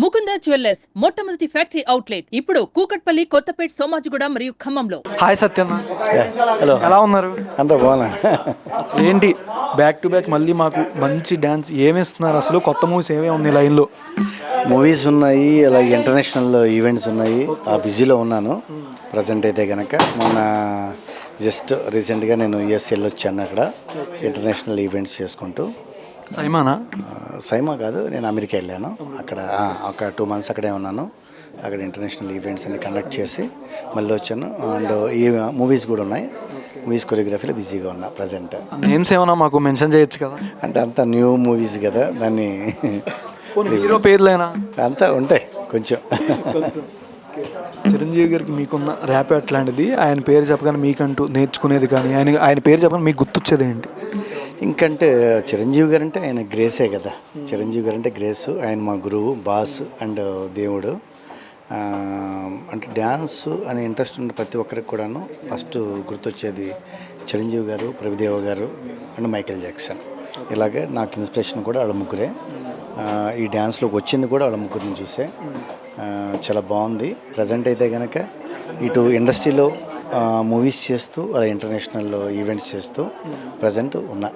Mukunda jewellers మొట్టమొదటి factory outlet ఇప్పుడు కూకట్పల్లి కొత్తపేట్ సోమాజిగూడ మరియు ఖమ్మంలో. హాయ్ సత్యన్న హలో ఎలా ఉన్నారు? అంత బాగున్నా. అసలు ఏంటి? బ్యాక్ టు బ్యాక్ మళ్ళీ మాకు మంచి డ్యాన్స్ ఏమిస్తున్నారు అసలు కొత్త మూవీస్ ఏమేమి ఉన్నాయి లైన్లో? మూవీస్ ఉన్నాయి అలాగే ఇంటర్నేషనల్ ఈవెంట్స్ ఉన్నాయి. ఆ బిజీలో ఉన్నాను. ప్రజెంట్ అయితే కనుక మొన్న జస్ట్ రీసెంట్గా నేను యుఎస్ వెళ్ళొచ్చాను అక్కడ. ఇంటర్నేషనల్ ఈవెంట్స్ చేసుకుంటూ. సైమానా? సైమా కాదు నేను అమెరికా వెళ్ళాను. అక్కడ ఒక టూ మంత్స్ అక్కడే ఉన్నాను. అక్కడ ఇంటర్నేషనల్ ఈవెంట్స్ అన్ని కండక్ట్ చేసి మళ్ళీ వచ్చాను. అండ్ ఈ మూవీస్ కూడా ఉన్నాయి. మూవీస్ కొరియోగ్రఫీలో బిజీగా ఉన్నా ప్రజెంట్ నేమ్స్ ఏమన్నా మాకు మెన్షన్ చేయొచ్చు కదా. అంటే అంతా న్యూ మూవీస్ కదా దాన్ని హీరో పేర్లేనా? అంతా ఉంటాయి కొంచెం. చిరంజీవి గారికి మీకున్న ర్యాప్ అట్లాంటిది. ఆయన పేరు చెప్పగానే మీకంటూ నేర్చుకునేది కానీ ఆయన ఆయన పేరు చెప్పగానే మీకు గుర్తొచ్చేది ఏంటి? ఇంకంటే చిరంజీవి గారు అంటే ఆయన గ్రేసే కదా. చిరంజీవి గారు అంటే గ్రేస్ ఆయన మా గురువు బాస్ అండ్ దేవుడు. అంటే డ్యాన్స్ అనే ఇంట్రెస్ట్ ఉన్న ప్రతి ఒక్కరికి కూడాను ఫస్ట్ గుర్తొచ్చేది చిరంజీవి గారు ప్రభుదేవ గారు అండ్ మైకేల్ జాక్సన్. ఇలాగే నాకు ఇన్స్పిరేషన్ కూడా వాళ్ళ ముగ్గురే. ఈ డ్యాన్స్లోకి వచ్చింది కూడా వాళ్ళ ముగ్గురిని చూసే. చాలా బాగుంది. ప్రజెంట్ అయితే కనుక ఇటు ఇండస్ట్రీలో మూవీస్ చేస్తూ అలా ఇంటర్నేషనల్ ఈవెంట్స్ చేస్తూ ప్రజెంట్ ఉన్నా.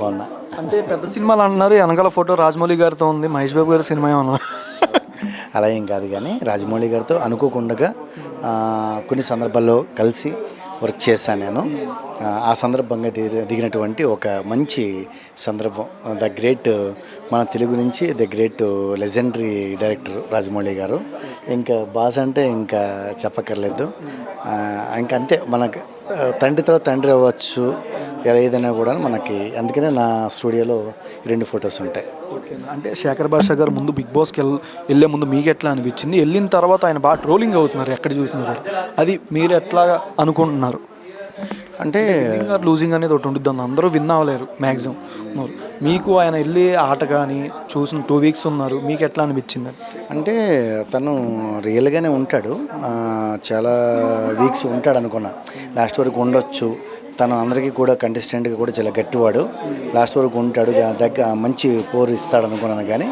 బాగున్నా. అంటే పెద్ద సినిమాలు అంటున్నారు వెనకాల ఫోటో రాజమౌళి గారితో ఉంది మహేష్ బాబు గారి సినిమా ఏమన్నా? అలా ఏం కాదు కానీ రాజమౌళి గారితో అనుకోకుండా కొన్ని సందర్భాల్లో కలిసి వర్క్ చేశాను నేను. ఆ, సందర్భంగా దిగి దిగినటువంటి ఒక మంచి సందర్భం ద గ్రేట్ మన తెలుగు నుంచి the great legendary director Rajamouli గారు. ఇంకా బాస్ అంటే ఇంకా చెప్పక్కర్లేదు. ఇంకా అంతే మనకు తండ్రి తర్వాత తండ్రి అవ్వచ్చు ఏదైనా కూడా మనకి అందుకనే నా స్టూడియోలో రెండు ఫొటోస్ ఉంటాయి. ఓకే. అంటే శేఖర్ భాష గారు ముందు బిగ్ బాస్కి వెళ్ళ వెళ్ళే ముందు మీకు ఎట్లా అనిపించింది? వెళ్ళిన తర్వాత ఆయన బాగా ట్రోలింగ్ అవుతున్నారు ఎక్కడ చూసినా సరే. అది మీరు ఎట్లా అనుకుంటున్నారు? అంటే లూజింగ్ అనేది ఒకటి ఉంటుంది అందరూ విన్ అవ్వలేరు మ్యాక్సిమం మీకు ఆయన వెళ్ళి ఆట కానీ చూసిన టూ వీక్స్ ఉన్నారు మీకు ఎట్లా అనిపించింది? అంటే తను రియల్గానే ఉంటాడు. చాలా వీక్స్ ఉంటాడు అనుకున్నా. లాస్ట్ వరకు ఉండొచ్చు. తను అందరికీ కూడా కంటెస్టెంట్గా కూడా చాలా గట్టివాడు. లాస్ట్ వరకు ఉంటాడు. దగ్గర మంచి పోరు ఇస్తాడు అనుకున్నాను కానీ.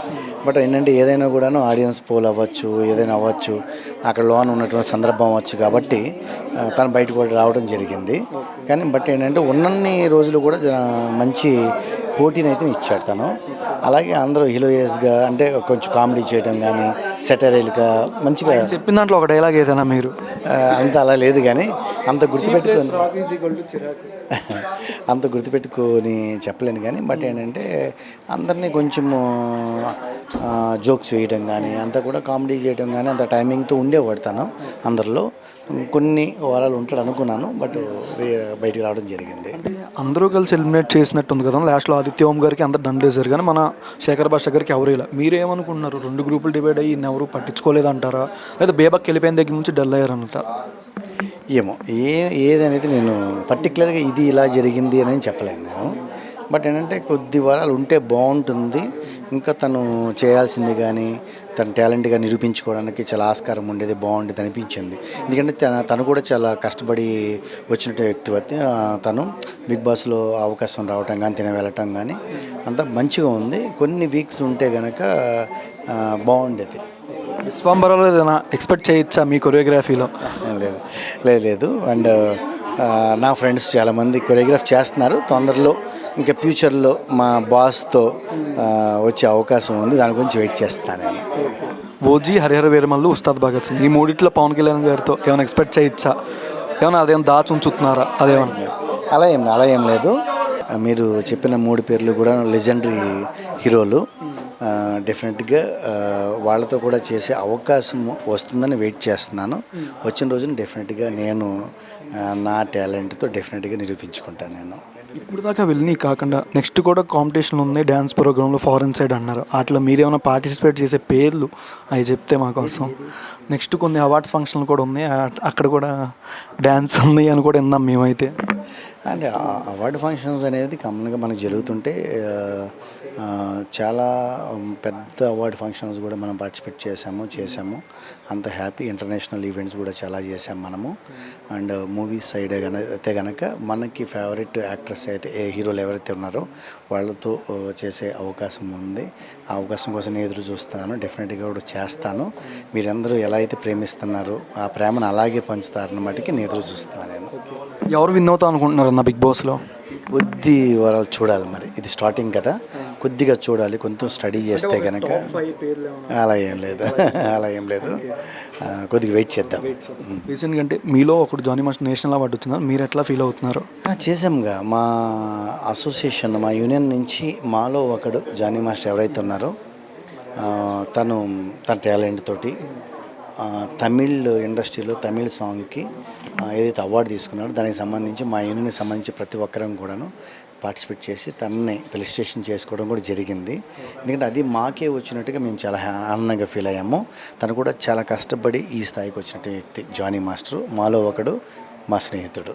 బట్ ఏంటంటే ఏదైనా కూడాను ఆడియన్స్ పోల్ అవ్వచ్చు ఏదైనా అవ్వచ్చు. అక్కడ లోన్ ఉన్నటువంటి సందర్భం అవ్వచ్చు కాబట్టి తను బయటకు కూడా రావడం జరిగింది. కానీ బట్ ఏంటంటే ఉన్నన్ని రోజులు కూడా మంచి పోటీని అయితే ఇచ్చాడు తను. అలాగే అందరూ హీరోయిస్గా అంటే కొంచెం కామెడీ చేయడం కానీ సెటరైల్గా మంచిగా చెప్పిన దాంట్లో ఒక డైలాగ్ ఏదైనా మీరు? అంత అలా లేదు కానీ అంత గుర్తుపెట్టుకొని అంత గుర్తుపెట్టుకొని చెప్పలేను కానీ బట్ ఏంటంటే అందరినీ కొంచెము జోక్స్ వేయడం కానీ అంతా కూడా కామెడీ చేయడం కానీ అంత టైమింగ్తో ఉండేవాడు తను అందరిలో. కొన్ని వారాలు ఉంటాడు అనుకున్నాను బట్ బయటికి రావడం జరిగింది. అందరూ కలిసి ఎలిమినేట్ చేసినట్టు ఉంది కదా లాస్ట్లో ఆదిత్య ఓం గారికి అందరు దండేశారు కానీ మన శేఖర్ భాష గారికి ఎవరు ఇలా. మీరేమనుకుంటున్నారు? రెండు గ్రూపులు డివైడ్ అయ్యి ఎవరు పట్టించుకోలేదంటారా? లేదా బేబక్ వెళ్ళిపోయిన దగ్గర నుంచి డల్ అయ్యారంట ఏమో ఏ ఏదనేది నేను పర్టికులర్గా ఇది ఇలా జరిగింది అని చెప్పలేను నేను. బట్ ఏంటంటే కొద్ది వారాలు ఉంటే బాగుంటుంది. ఇంకా తను చేయాల్సింది కానీ తన టాలెంట్గా నిరూపించుకోవడానికి చాలా ఆస్కారం ఉండేది బాగుండేది అనిపించింది. ఎందుకంటే తన తను కూడా చాలా కష్టపడి వచ్చినట్టు వ్యక్తి తను బిగ్ బాస్లో అవకాశం రావటం కానీ తిన వెళ్ళటం కానీ అంతా మంచిగా ఉంది. కొన్ని వీక్స్ ఉంటే కనుక బాగుండేది. విశ్వంబరాలో ఏదైనా ఎక్స్పెక్ట్ చేయొచ్చా మీ కొరియోగ్రఫీలో లేదు లేదు లేదు. అండ్ నా ఫ్రెండ్స్ చాలామంది కొరియోగ్రాఫ్ చేస్తున్నారు. తొందరలో ఇంకా ఫ్యూచర్లో మా బాస్తో వచ్చే అవకాశం ఉంది. దాని గురించి వెయిట్ చేస్తాను నేను. ఓజీ హరిహర వీరమల్లు ఉస్తాద్ భగత్ సింగ్. ఈ మూడిట్లో పవన్ కళ్యాణ్ గారితో ఏమైనా ఎక్స్పెక్ట్ చేయొచ్చా? ఏమైనా అదేం దాచి ఉంచుతున్నారా? అదేమన్నా అలా ఏం అలా ఏం లేదు. మీరు చెప్పిన మూడు పేర్లు కూడా లెజెండరీ హీరోలు. డెఫినెట్గా వాళ్ళతో కూడా చేసే అవకాశం వస్తుందని వెయిట్ చేస్తున్నాను. వచ్చిన రోజున డెఫినెట్గా నేను నా టాలెంట్తో డెఫినెట్గా నిరూపించుకుంటాను నేను. ఇప్పుడు దాకా వెళ్ళి కాకుండా నెక్స్ట్ కూడా కాంపిటీషన్ ఉంది డ్యాన్స్ ప్రోగ్రాంలో ఫారెన్ సైడ్ అన్నారు. వాటిలో మీరేమైనా పార్టిసిపేట్ చేసే పేర్లు అవి చెప్తే మా కోసం నెక్స్ట్ కొన్ని అవార్డ్స్ ఫంక్షన్లు కూడా ఉన్నాయి అక్కడ కూడా డ్యాన్స్ ఉంది అని కూడా విన్నాం మేమైతే. అంటే అవార్డు ఫంక్షన్స్ అనేది కామన్గా మనకు జరుగుతుంటే చాలా పెద్ద అవార్డు ఫంక్షన్స్ కూడా మనం పార్టిసిపేట్ చేసాము చేసాము అంత హ్యాపీ ఇంటర్నేషనల్ ఈవెంట్స్ కూడా చాలా చేసాం మనము. అండ్ మూవీస్ సైడ్ అయితే కనుక మనకి ఫేవరెట్ యాక్ట్రెస్ అయితే ఏ హీరోలు ఎవరైతే ఉన్నారో వాళ్ళతో చేసే అవకాశం ఉంది. ఆ అవకాశం కోసం నేను ఎదురు చూస్తున్నాను. డెఫినెట్గా కూడా చేస్తాను. మీరందరూ ఎలా అయితే ప్రేమిస్తున్నారో ఆ ప్రేమను అలాగే పంచుతారన్న మటుకి నేను ఎదురు చూస్తున్నాను నేను. ఎవరు విన్ అవుతా అనుకుంటున్నారు అన్న బిగ్ బాస్లో? కొద్ది వారాలు చూడాలి మరి. ఇది స్టార్టింగ్ కదా. కొద్దిగా చూడాలి కొంచెం స్టడీ చేస్తే కనుక అలా ఏం లేదు. అలా ఏం లేదు. కొద్దిగా వెయిట్ చేద్దాం. రీసెంట్గా అంటే మీలో ఒకటి జానీ మాస్టర్ నేషనల్ అవార్డు వచ్చిందా? మీరు ఎట్లా ఫీల్ అవుతున్నారు? ఆ, చేసాంగా మా అసోసియేషన్ మా యూనియన్ నుంచి మాలో ఒకడు జానీ మాస్టర్ ఎవరైతే ఉన్నారో తను తన టాలెంట్ తోటి తమిళ్ ఇండస్ట్రీలో తమిళ్ సాంగ్కి ఏదైతే అవార్డు తీసుకున్నారో దానికి సంబంధించి మా యూనియన్కి సంబంధించి ప్రతి ఒక్కరం కూడాను పార్టిసిపేట్ చేసి తనని ఫెలిస్టేషన్ చేసుకోవడం కూడా జరిగింది. ఎందుకంటే అది మాకే వచ్చినట్టుగా మేము చాలా ఆనందంగా ఫీల్ అయ్యాము. తను కూడా చాలా కష్టపడి ఈ స్థాయికి వచ్చినట్టు వ్యక్తి జానీ మాస్టర్. మాలో ఒకడు మా స్నేహితుడు.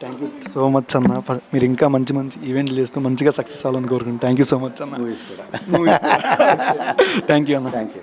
థ్యాంక్ యూ సో మచ్ అన్న. మీరు ఇంకా మంచి మంచి ఈవెంట్లు చేస్తూ మంచిగా సక్సెస్ అవ్వాలని కోరుకుంటున్నాను. థ్యాంక్ యూ సో మచ్ అన్న. మూవీస్ కూడా. థ్యాంక్ యూ అన్న. Thank you